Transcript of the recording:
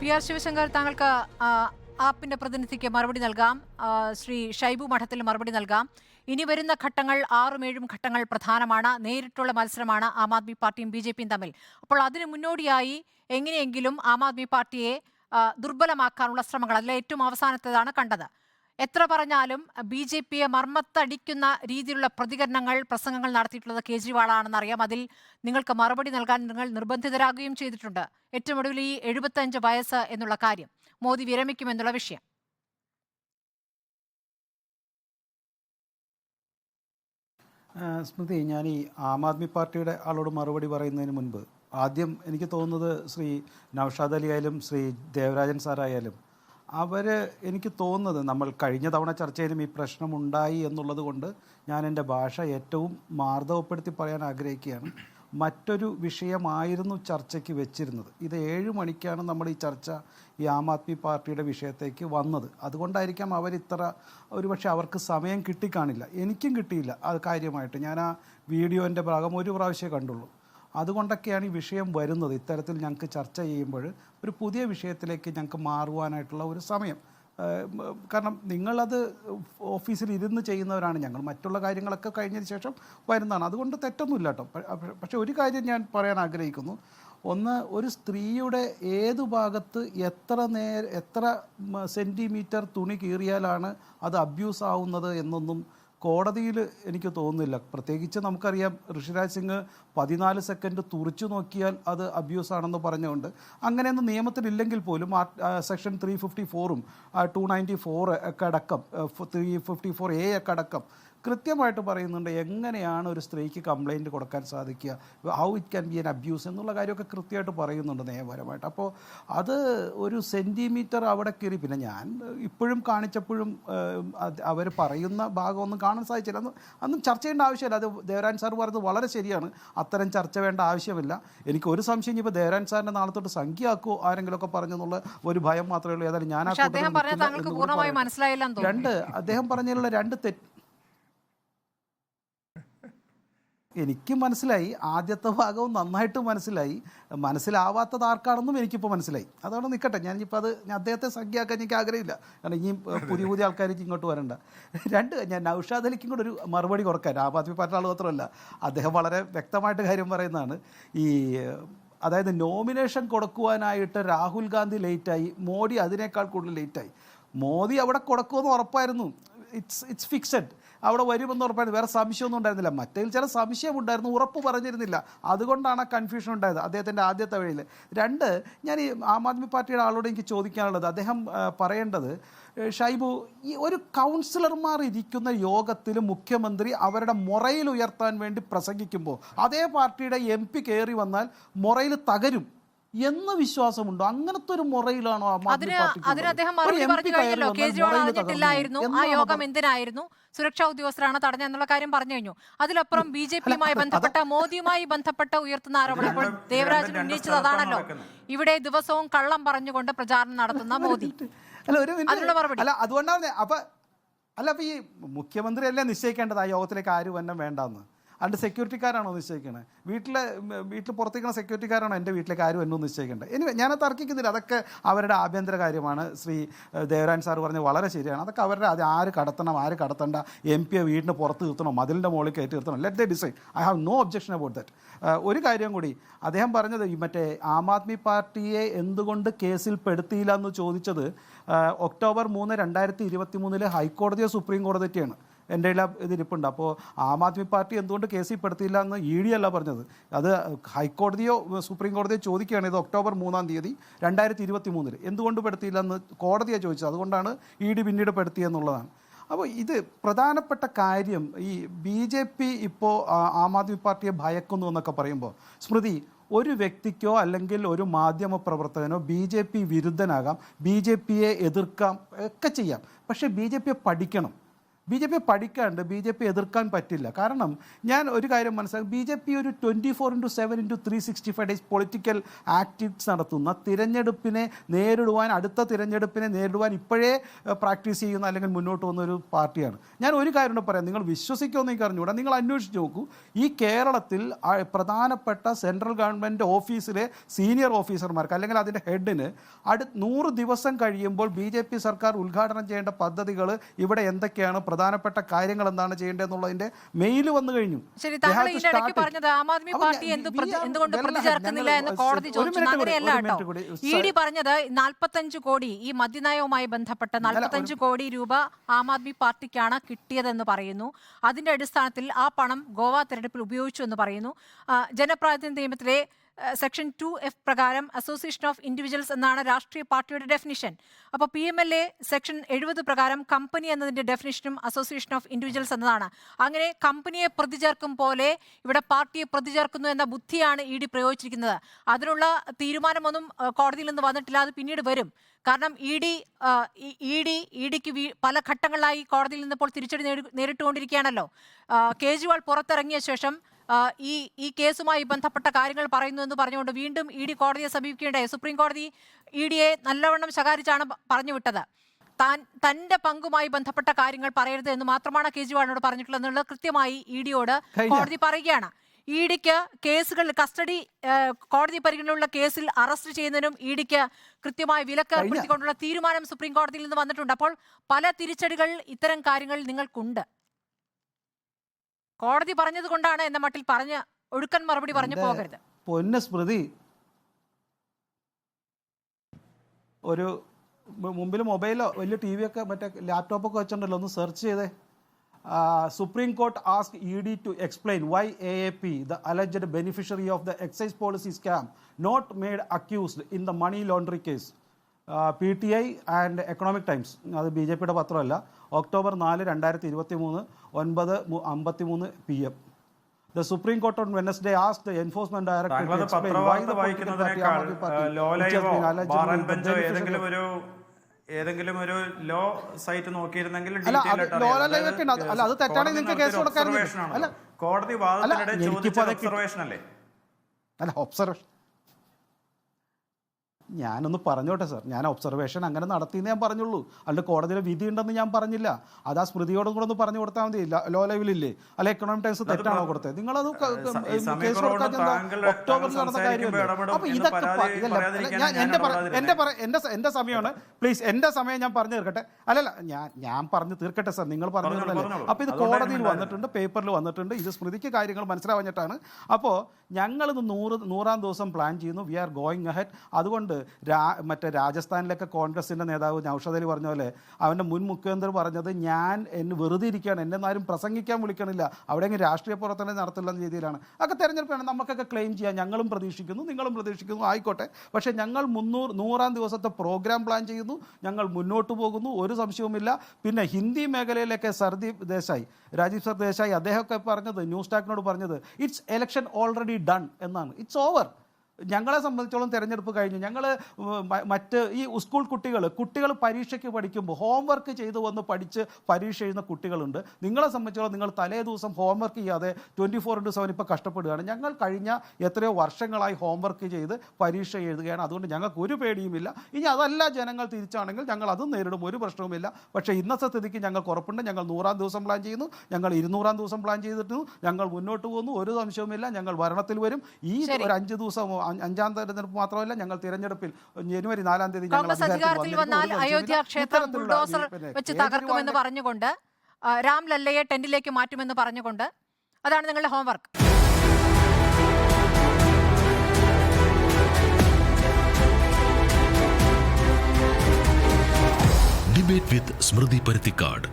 P R Sivasankar താങ്കൾക്ക് ആപ്പിന്റെ പ്രതിനിധിക്ക് മറുപടി നൽകാം. ശ്രീ ഷൈബു മഠത്തിൽ മറുപടി നൽകാം. ഇനി വരുന്ന ഘട്ടങ്ങൾ ആറും ഏഴും ഘട്ടങ്ങൾ പ്രധാനമാണ്. നേരിട്ടുള്ള മത്സരമാണ് ആം ആദ്മി പാർട്ടിയും ബി ജെ പിയും തമ്മിൽ. അപ്പോൾ അതിന് മുന്നോടിയായി എങ്ങനെയെങ്കിലും ആം ആദ്മി പാർട്ടിയെ ദുർബലമാക്കാനുള്ള ശ്രമങ്ങൾ അതിലെ ഏറ്റവും അവസാനത്തേതാണ് കണ്ടത്. എത്ര പറഞ്ഞാലും ബി ജെ പിയെ മർമ്മത്തടിക്കുന്ന രീതിയിലുള്ള പ്രതികരണങ്ങൾ പ്രസംഗങ്ങൾ നടത്തിയിട്ടുള്ളത് കേജ്രിവാളാണെന്ന് അറിയാം. അതിൽ നിങ്ങൾക്ക് മറുപടി നൽകാൻ നിങ്ങൾ നിർബന്ധിതരാകുകയും ചെയ്തിട്ടുണ്ട്. ഏറ്റവും ഒടുവിൽ ഈ എഴുപത്തഞ്ച് വയസ്സ് എന്നുള്ള കാര്യം. മോദി വിരമിക്കുമെന്നുള്ള വിഷയം. സ്മൃതി ഞാൻ ഈ ആം ആദ്മി പാർട്ടിയുടെ ആളോട് മറുപടി പറയുന്നതിന് മുൻപ് ആദ്യം എനിക്ക് തോന്നുന്നത് ശ്രീ നൌഷാദ് അലി ആയാലും ശ്രീ ദേവരാജൻ സാറായാലും അവർ എനിക്ക് തോന്നുന്നത് നമ്മൾ കഴിഞ്ഞ തവണ ചർച്ചയിലും ഈ പ്രശ്നമുണ്ടായി എന്നുള്ളത് കൊണ്ട് ഞാൻ എന്റെ ഭാഷ ഏറ്റവും മാർദ്ദവപ്പെടുത്തി പറയാൻ ആഗ്രഹിക്കുകയാണ്. മറ്റൊരു വിഷയമായിരുന്നു ചർച്ചയ്ക്ക് വെച്ചിരുന്നത്. ഇത് ഏഴ് മണിക്കാണ് നമ്മൾ ഈ ചർച്ച ഈ ആം ആദ്മി പാർട്ടിയുടെ വിഷയത്തേക്ക് വന്നത്. അതുകൊണ്ടായിരിക്കാം അവർ ഇത്ര ഒരുപക്ഷെ അവർക്ക് സമയം കിട്ടിക്കാണില്ല. എനിക്കും കിട്ടിയില്ല അത് കാര്യമായിട്ട്. ഞാൻ ആ വീഡിയോന്റെ ഭാഗം ഒരു പ്രാവശ്യമേ കണ്ടുള്ളൂ. അതുകൊണ്ടൊക്കെയാണ് ഈ വിഷയം വരുന്നത്. ഇത്തരത്തിൽ ഞങ്ങൾക്ക് ചർച്ച ചെയ്യുമ്പോൾ ഒരു പുതിയ വിഷയത്തിലേക്ക് ഞങ്ങൾക്ക് മാറുവാനായിട്ടുള്ള ഒരു സമയം. കാരണം നിങ്ങളത് ഓഫീസിൽ ഇരുന്ന് ചെയ്യുന്നവരാണ് ഞങ്ങൾ. മറ്റുള്ള കാര്യങ്ങളൊക്കെ കഴിഞ്ഞതിന് ശേഷം വരുന്നതാണ്. അതുകൊണ്ട് തെറ്റൊന്നുമില്ല കേട്ടോ. പക്ഷേ ഒരു കാര്യം ഞാൻ പറയാൻ ആഗ്രഹിക്കുന്നു. ഒന്ന് ഒരു സ്ത്രീയുടെ ഏത് ഭാഗത്ത് എത്ര നേര എത്ര സെന്റിമീറ്റർ തുണി കീറിയാലാണ് അത് അബ്യൂസ് ആവുന്നത് എന്നൊന്നും കോടതിയിൽ എനിക്ക് തോന്നുന്നില്ല. പ്രത്യേകിച്ച് നമുക്കറിയാം ഋഷിരാജ് സിംഗ് പതിനാല് സെക്കൻഡ് തുറച്ചു നോക്കിയാൽ അത് അബ്യൂസ് ആണെന്ന് പറഞ്ഞുകൊണ്ട് അങ്ങനെയൊന്നും നിയമത്തിലില്ലെങ്കിൽ പോലും സെക്ഷൻ ത്രീ ഫിഫ്റ്റി ഫോറും ടു നയന്റി ഫോർ ഒക്കെ അടക്കം ത്രീ ഫിഫ്റ്റി ഫോർ എ ഒക്കെ അടക്കം കൃത്യമായിട്ട് പറയുന്നുണ്ട് എങ്ങനെയാണ് ഒരു സ്ത്രീക്ക് കംപ്ലൈന്റ് കൊടുക്കാൻ സാധിക്കുക how it can be an abuse എന്നുള്ള കാര്യമൊക്കെ കൃത്യമായിട്ട് പറയുന്നുണ്ട് നിയമപരമായിട്ട് അപ്പോൾ അത് ഒരു സെന്റിമീറ്റർ അവിടെ കയറി പിന്നെ ഞാൻ ഇപ്പോഴും കാണിച്ചപ്പോഴും അവർ പറയുന്ന ഭാഗമൊന്നും കാണാൻ സാധിച്ചില്ല. അന്ന് അന്നും ചർച്ച ചെയ്യേണ്ട ആവശ്യമില്ല. അത് ദേവരാൻ സാർ പറഞ്ഞത് വളരെ ശരിയാണ്. അത്തരം ചർച്ച വേണ്ട ആവശ്യമില്ല. എനിക്ക് ഒരു സംശയം ഇനിയിപ്പോൾ ദേവരാൻ സാറിന്റെ നാളെ തൊട്ട് സംഖ്യ ആക്കുമോ ആരെങ്കിലുമൊക്കെ പറഞ്ഞെന്നുള്ള ഒരു ഭയം മാത്രമേ ഉള്ളൂ. ഏതായാലും ഞാൻ രണ്ട് അദ്ദേഹം പറഞ്ഞതിലുള്ള രണ്ട് തെറ്റ് എനിക്ക് മനസ്സിലായി. ആദ്യത്തെ ഭാഗവും നന്നായിട്ട് മനസ്സിലായി. മനസ്സിലാവാത്തത് ആർക്കാണെന്നും എനിക്കിപ്പോൾ മനസ്സിലായി. അതവിടെ നിൽക്കട്ടെ ഞാനിപ്പോൾ അത് ഞാൻ അദ്ദേഹത്തെ സംഖ്യയാക്കാൻ എനിക്ക് ആഗ്രഹമില്ല. കാരണം ഇനിയും പുതിയ പുതിയ ആൾക്കാർക്ക് ഇങ്ങോട്ട് വരണ്ട. രണ്ട് ഞാൻ നൗഷാദ് അലിക്കും കൂടെ ഒരു മറുപടി കൊടുക്കാൻ ആം ആദ്മി പാർട്ടി ആൾ മാത്രമല്ല. അദ്ദേഹം വളരെ വ്യക്തമായിട്ട് കാര്യം പറയുന്നതാണ്. ഈ അതായത് നോമിനേഷൻ കൊടുക്കുവാനായിട്ട് രാഹുൽ ഗാന്ധി ലേറ്റായി. മോഡി അതിനേക്കാൾ കൂടുതൽ ലേറ്റായി. മോദി അവിടെ കൊടുക്കുമെന്ന് ഉറപ്പായിരുന്നു. ഇറ്റ്സ് ഇറ്റ്സ് ഫിക്സഡ് അവിടെ വരുമെന്ന് ഉറപ്പായിരുന്നു വേറെ സംശയമൊന്നും ഉണ്ടായിരുന്നില്ല. മറ്റേതിൽ ചില സംശയമുണ്ടായിരുന്നു. ഉറപ്പ് പറഞ്ഞിരുന്നില്ല. അതുകൊണ്ടാണ് ആ കൺഫ്യൂഷൻ ഉണ്ടായത് അദ്ദേഹത്തിന്റെ ആദ്യത്തെ വഴിയിൽ. രണ്ട് ഞാൻ ഈ ആം ആദ്മി പാർട്ടിയുടെ ആളോട് എനിക്ക് ചോദിക്കാനുള്ളത്. അദ്ദേഹം പറയേണ്ടത് ഷൈബു ഈ ഒരു കൗൺസിലർമാർ ഇരിക്കുന്ന യോഗത്തിൽ മുഖ്യമന്ത്രി അവരുടെ മുറയിൽ ഉയർത്താൻ വേണ്ടി പ്രസംഗിക്കുമ്പോൾ അതേ പാർട്ടിയുടെ എം പി കയറി വന്നാൽ മുറയിൽ തകരും. എന്ന് വിശ്വാസമുണ്ടോ? അങ്ങനത്തെ ഒരു മുറയിലാണോ അതിന് അദ്ദേഹം മറുപടി പറഞ്ഞു കയറി കഴിഞ്ഞല്ലോ വന്നാൽ കേജ്രിവാൾ അറിഞ്ഞിട്ടില്ലായിരുന്നു. ആ യോഗം എന്തിനായിരുന്നു? സുരക്ഷാ ഉദ്യോഗസ്ഥരാണ് തടഞ്ഞെന്നുള്ള കാര്യം പറഞ്ഞു കഴിഞ്ഞു. അതിലപ്പുറം ബി ജെ പിയുമായി ബന്ധപ്പെട്ട മോദിയുമായി ബന്ധപ്പെട്ട ഉയർത്തുന്ന ആരോപണം ഇപ്പോൾ രണ്ടും- ദേവരാജൻ ഉന്നയിച്ചത് അതാണല്ലോ. ഇവിടെ ദിവസവും കള്ളം പറഞ്ഞുകൊണ്ട് പ്രചാരണം നടത്തുന്ന മോദി. അല്ല ഒരു മിനിറ്റ്. അതിനുള്ള മറുപടി. അല്ല അതുകൊണ്ടാണ് അപ്പൊ അല്ല അപ്പൊ ഈ മുഖ്യമന്ത്രി അല്ലേ നിശ്ചയിക്കേണ്ടത് ആ യോഗത്തിലേക്ക് ആര് വന്നം വേണ്ടെന്ന്? അതിന്റെ സെക്യൂരിറ്റിക്കാരാണോ നിശ്ചയിക്കുന്നത് വീട്ടിലെ വീട്ടിൽ പുറത്തേക്കുന്ന സെക്യൂരിറ്റിക്കാരാണോ എന്റെ വീട്ടിലേക്ക് ആരും എന്നോ നിശ്ചയിക്കേണ്ടത്? ഇനി ഞാൻ തർക്കിക്കുന്നില്ല. അതൊക്കെ അവരുടെ ആഭ്യന്തര കാര്യമാണ്. ശ്രീ ദേവരാൻ സാർ പറഞ്ഞത് വളരെ ശരിയാണ്. അതൊക്കെ അവരുടെ അത് ആര് കടത്തണം ആര് കടത്തണ്ട എം പിയെ വീടിന് പുറത്ത് നിർത്തണോ മതിലിന്റെ മുകളിൽ കയറ്റി നിർത്തണം let the design I have no objection about that ഒരു കാര്യം കൂടി അദ്ദേഹം പറഞ്ഞത് ഈ മറ്റേ ആം ആദ്മി പാർട്ടിയെ എന്തുകൊണ്ട് കേസിൽ പെടുത്തിയില്ല എന്ന് ചോദിച്ചത് ഒക്ടോബർ മൂന്ന് രണ്ടായിരത്തി ഇരുപത്തി മൂന്നിലെ ഹൈക്കോടതിയോ സുപ്രീം കോടതിയൊക്കെയാണ് എന്റെ ഇതിരിപ്പുണ്ട്. അപ്പോൾ ആം ആദ്മി പാർട്ടി എന്തുകൊണ്ട് കേസിൽ പെടുത്തിയില്ല എന്ന് ഇ ഡി അല്ല പറഞ്ഞത്. അത് ഹൈക്കോടതിയോ സുപ്രീം കോടതിയോ ചോദിക്കുകയാണ്. ഇത് ഒക്ടോബർ മൂന്നാം തീയതി രണ്ടായിരത്തി ഇരുപത്തി മൂന്നിൽ എന്തുകൊണ്ട് പെടുത്തിയില്ല എന്ന് കോടതിയെ ചോദിച്ചത്. അതുകൊണ്ടാണ് ഇ ഡി പിന്നീട് പെടുത്തിയെന്നുള്ളതാണ്. അപ്പോൾ ഇത് പ്രധാനപ്പെട്ട കാര്യം ഈ ബി ജെ പി ഇപ്പോൾ ആം ആദ്മി പാർട്ടിയെ ഭയക്കുന്നു എന്നൊക്കെ പറയുമ്പോൾ സ്മൃതി ഒരു വ്യക്തിക്കോ അല്ലെങ്കിൽ ഒരു മാധ്യമ പ്രവർത്തകനോ ബി ജെ പി വിരുദ്ധനാകാം ബി ജെ പിയെ എതിർക്കാം ഒക്കെ ചെയ്യാം. പക്ഷേ ബി ജെ പിയെ പഠിക്കണം. ബി ജെ പി പഠിക്കാണ്ട് ബി ജെ പി എതിർക്കാൻ പറ്റില്ല. കാരണം ഞാൻ ഒരു കാര്യം മനസ്സിലാക്കും. ബി ജെ പി ഒരു twenty four into seven into three sixty five days political activities നടത്തുന്ന തിരഞ്ഞെടുപ്പിനെ നേരിടുവാൻ അടുത്ത തിരഞ്ഞെടുപ്പിനെ നേരിടുവാൻ ഇപ്പോഴേ പ്രാക്ടീസ് ചെയ്യുന്ന അല്ലെങ്കിൽ മുന്നോട്ട് വന്ന ഒരു പാർട്ടിയാണ്. ഞാൻ ഒരു കാര്യം പറയാം. നിങ്ങൾ വിശ്വസിക്കുമെന്ന് എനിക്ക് അറിഞ്ഞുകൂടാ. നിങ്ങൾ അന്വേഷിച്ച് നോക്കൂ. ഈ കേരളത്തിൽ പ്രധാനപ്പെട്ട സെൻട്രൽ ഗവൺമെന്റ് ഓഫീസിലെ സീനിയർ ഓഫീസർമാർക്ക് അല്ലെങ്കിൽ അതിന്റെ ഹെഡിന് അടു നൂറ് ദിവസം കഴിയുമ്പോൾ ബി സർക്കാർ ഉദ്ഘാടനം ചെയ്യേണ്ട പദ്ധതികൾ ഇവിടെ എന്തൊക്കെയാണ്? പ്രധാനപ്പെട്ട കാര്യങ്ങൾ എന്താണ് ചെയ്യേണ്ടതെന്നുള്ളതിന്റെ മെയിൽ വന്നു കഴിഞ്ഞു. ശരി താങ്കൾ ഇതിനിടയ്ക്ക് പറഞ്ഞത് ആം ആദ്മി പാർട്ടി എന്ത് എന്തുകൊണ്ട് well പ്രതി ahead. ചേർക്കുന്നില്ല ഞങ്ങൾ എന്ന് കോടതി ചോദിച്ചു. അങ്ങനെയല്ല കേട്ടോ. ഇ ഡി പറഞ്ഞത് നാൽപ്പത്തഞ്ച് കോടി ഈ മദ്യനയവുമായി ബന്ധപ്പെട്ട് നാൽപ്പത്തഞ്ച് കോടി രൂപ ആം ആദ്മി പാർട്ടിക്കാണ് കിട്ടിയതെന്ന് പറയുന്നു. അതിന്റെ അടിസ്ഥാനത്തിൽ ആ പണം ഗോവ തെരഞ്ഞെടുപ്പിൽ ഉപയോഗിച്ചു എന്ന് പറയുന്നു. ജനപ്രാതിനിധ്യ നിയമത്തിലെ സെക്ഷൻ ടു എഫ് പ്രകാരം അസോസിയേഷൻ ഓഫ് ഇൻഡിവിജ്വൽസ് എന്നാണ് രാഷ്ട്രീയ പാർട്ടിയുടെ ഡെഫിനിഷൻ അപ്പോൾ P M L A section എഴുപത് പ്രകാരം കമ്പനി എന്നതിന്റെ ഡെഫിനിഷനും അസോസിയേഷൻ ഓഫ് ഇൻഡിവിജ്വൽസ് എന്നതാണ്. അങ്ങനെ കമ്പനിയെ പ്രതിചേർക്കും പോലെ ഇവിടെ പാർട്ടിയെ പ്രതിചേർക്കുന്നു എന്ന ബുദ്ധിയാണ് ഇ ഡി പ്രയോഗിച്ചിരിക്കുന്നത്. അതിനുള്ള തീരുമാനമൊന്നും കോടതിയിൽ നിന്ന് വന്നിട്ടില്ല. അത് പിന്നീട് വരും. കാരണം E D E D E ഡിക്ക് പല ഘട്ടങ്ങളിലായി കോടതിയിൽ നിന്ന് ഇപ്പോൾ തിരിച്ചടി നേരിട്ടുകൊണ്ടിരിക്കുകയാണല്ലോ. കേജ്രിവാൾ പുറത്തിറങ്ങിയ ശേഷം ഈ ഈ കേസുമായി ബന്ധപ്പെട്ട കാര്യങ്ങൾ പറയുന്നു എന്ന് പറഞ്ഞുകൊണ്ട് വീണ്ടും ഇ ഡി കോടതിയെ സമീപിക്കേണ്ടായി സുപ്രീം കോടതി ഇ ഡിയെ നല്ലവണ്ണം ശകാരിച്ചാണ് പറഞ്ഞുവിട്ടത് പറഞ്ഞു വിട്ടത്. താൻ തന്റെ പങ്കുമായി ബന്ധപ്പെട്ട കാര്യങ്ങൾ പറയരുത് എന്ന് മാത്രമാണ് കേജ്രിവാളിനോട് പറഞ്ഞിട്ടുള്ളത് എന്നുള്ളത് കൃത്യമായി ഇ ഡിയോട് കോടതി പറയുകയാണ്. ഇ ഡിക്ക് കേസുകൾ കസ്റ്റഡി കോടതി പരിഗണനയുള്ള കേസിൽ അറസ്റ്റ് ചെയ്യുന്നതിനും ഇ ഡിക്ക് കൃത്യമായ വിലക്ക് ഏർപ്പെടുത്തിക്കൊണ്ടുള്ള തീരുമാനം സുപ്രീം കോടതിയിൽ നിന്ന് വന്നിട്ടുണ്ട്. അപ്പോൾ പല തിരിച്ചടികൾ ഇത്തരം കാര്യങ്ങൾ നിങ്ങൾക്കുണ്ട്. കോടതി പറഞ്ഞത് കൊണ്ടാണ് എന്ന മട്ടിൽ പറഞ്ഞ് ഒഴുക്കൻ മറുപടി പറഞ്ഞു പോകരുത്. പൊന്ന സ്മൃതി ഒരു മുമ്പിൽ മൊബൈലോ വലിയ ടി വി ഒക്കെ മറ്റേ ലാപ്ടോപ്പൊക്കെ വെച്ചിട്ടുണ്ടല്ലോ ഒന്ന് സെർച്ച് ചെയ്തേ. Supreme Court ask E D to explain why A A P the alleged beneficiary of the excise policy scam not made accused in the money laundry case P T I and Economic Times അത് B J പിയുടെ പത്രമല്ല. October നാല് രണ്ടായിരത്തി ഇരുപത്തി മൂന്ന് ഒൻപത് അമ്പത്തി മൂന്ന് P M the Supreme Court on Wednesday as the Enforcement Director ഏതെങ്കിലും ഒരു ലോ സൈറ്റ് നോക്കിയിരുന്നെങ്കിൽ കോടതി വാദത്തിനിടെ ചോദിച്ച ഒബ്സർവേഷൻ അല്ലേ അല്ല ഒബ്സർവേഷൻ ഞാനൊന്ന് പറഞ്ഞോട്ടെ സാർ. ഞാൻ ഒബ്സർവേഷൻ അങ്ങനെ നടത്തിയെന്ന് ഞാൻ പറഞ്ഞുള്ളൂ. അല്ല കോടതിയിലെ വിധി ഉണ്ടെന്ന് ഞാൻ പറഞ്ഞില്ല. അത് ആ സ്മൃതിയോടും കൂടെ ഒന്ന് പറഞ്ഞു കൊടുത്താൽ മതി. ല- ലെവലില്ലേ അല്ല എക്കണോമിക് ടൈംസ് തെറ്റാണോ കൊടുത്തത്? നിങ്ങളത് കേസ് ഒക്ടോബറിൽ നടന്ന കാര്യമല്ലേ? അപ്പൊ ഇതൊക്കെ ഞാൻ എന്റെ പറ- എന്റെ എന്റെ എന്റെ സമയമാണ്. പ്ലീസ് എന്റെ സമയം ഞാൻ പറഞ്ഞു തീർക്കട്ടെ? അല്ലല്ല ഞാൻ ഞാൻ പറഞ്ഞു തീർക്കട്ടെ സാർ. നിങ്ങൾ പറഞ്ഞു തീർന്നല്ലേ അപ്പൊ ഇത് കോടതിയിൽ വന്നിട്ടുണ്ട് പേപ്പറിൽ വന്നിട്ടുണ്ട്. ഇത് സ്മൃതിക്ക് കാര്യങ്ങൾ മനസ്സിലാവഞ്ഞിട്ടാണ്. അപ്പോൾ ഞങ്ങളിത് നൂറ് നൂറാം ദിവസം പ്ലാൻ ചെയ്യുന്നു. വി ആർ ഗോയിങ് അഹെഡ് അതുകൊണ്ട് രാ മറ്റേ രാജസ്ഥാനിലൊക്കെ കോൺഗ്രസിന്റെ നേതാവ് നൌഷദ് അലി പറഞ്ഞ പോലെ അവന്റെ മുൻ മുഖ്യമന്ത്രി പറഞ്ഞത് ഞാൻ എന്നെ വെറുതെ ഇരിക്കുകയാണ് എന്നെ ആരും പ്രസംഗിക്കാൻ വിളിക്കണില്ല അവിടെയെങ്കിലും രാഷ്ട്രീയ പ്രവർത്തനം നടത്തില്ല എന്ന രീതിയിലാണ്. അതൊക്കെ തിരഞ്ഞെടുപ്പാണ് നമുക്കൊക്കെ ക്ലെയിം ചെയ്യാം ഞങ്ങളും പ്രതീക്ഷിക്കുന്നു നിങ്ങളും പ്രതീക്ഷിക്കുന്നു ആയിക്കോട്ടെ. പക്ഷേ ഞങ്ങൾ മുന്നൂറ് നൂറാം ദിവസത്തെ പ്രോഗ്രാം പ്ലാൻ ചെയ്യുന്നു ഞങ്ങൾ മുന്നോട്ട് പോകുന്നു ഒരു സംശയവുമില്ല. പിന്നെ ഹിന്ദി മേഖലയിലൊക്കെ സർദീപ് ദേശായി രാജീവ് സർ ദേശായി അദ്ദേഹമൊക്കെ പറഞ്ഞത് ന്യൂസ് ടാക്കിനോട് പറഞ്ഞത് ഇറ്റ്സ് എലക്ഷൻ ഓൾറെഡി ഡൺ എന്നാണ്. ഇറ്റ്സ് ഓവർ ഞങ്ങളെ സംബന്ധിച്ചോളം തിരഞ്ഞെടുപ്പ് കഴിഞ്ഞു ഞങ്ങൾ മറ്റ് ഈ സ്കൂൾ കുട്ടികൾ കുട്ടികൾ പരീക്ഷയ്ക്ക് പഠിക്കുമ്പോൾ ഹോംവർക്ക് ചെയ്തു വന്ന് പഠിച്ച് പരീക്ഷ എഴുതുന്ന കുട്ടികളുണ്ട്. നിങ്ങളെ സംബന്ധിച്ചോളം നിങ്ങൾ തലേ ദിവസം ഹോംവർക്ക് ചെയ്യാതെ ട്വന്റി ഫോർ ഇന്റു സെവൻ ഇപ്പോൾ കഷ്ടപ്പെടുകയാണ്. ഞങ്ങൾ കഴിഞ്ഞ എത്രയോ വർഷങ്ങളായി ഹോംവർക്ക് ചെയ്ത് പരീക്ഷ എഴുതുകയാണ്. അതുകൊണ്ട് ഞങ്ങൾക്ക് ഒരു പേടിയുമില്ല. ഇനി അതല്ല ജനങ്ങൾ തിരിച്ചാണെങ്കിൽ ഞങ്ങൾ അതും നേരിടും. ഒരു പ്രശ്നവുമില്ല. പക്ഷേ ഇന്നത്തെ സ്ഥിതിക്ക് ഞങ്ങൾക്ക് ഉറപ്പുണ്ട്. ഞങ്ങൾ നൂറാം ദിവസം പ്ലാൻ ചെയ്യുന്നു. ഞങ്ങൾ ഇരുന്നൂറാം ദിവസം പ്ലാൻ ചെയ്തിട്ടുണ്ട് ഞങ്ങൾ മുന്നോട്ട് പോകുന്നു. ഒരു സംശയവുമില്ല. ഞങ്ങൾ ഭരണത്തിൽ വരും. ഈ ഒരു അഞ്ച് ദിവസം അഞ്ചാം തെരഞ്ഞെടുപ്പ് മാത്രമല്ല ഞങ്ങൾ തിരഞ്ഞെടുപ്പിൽ ജനുവരി നാലാം തീയതി കോൺഗ്രസ് അധികാരത്തിൽ വന്നാൽ അയോധ്യ ക്ഷേത്രം ബുൾഡോസർ വെച്ച് തകർക്കുമെന്ന് പറഞ്ഞുകൊണ്ട് രാം ലല്ലയെ ടെന്റിലേക്ക് മാറ്റുമെന്ന് പറഞ്ഞുകൊണ്ട് അതാണ് നിങ്ങളുടെ homework. Debate with Smriti Paruthikkad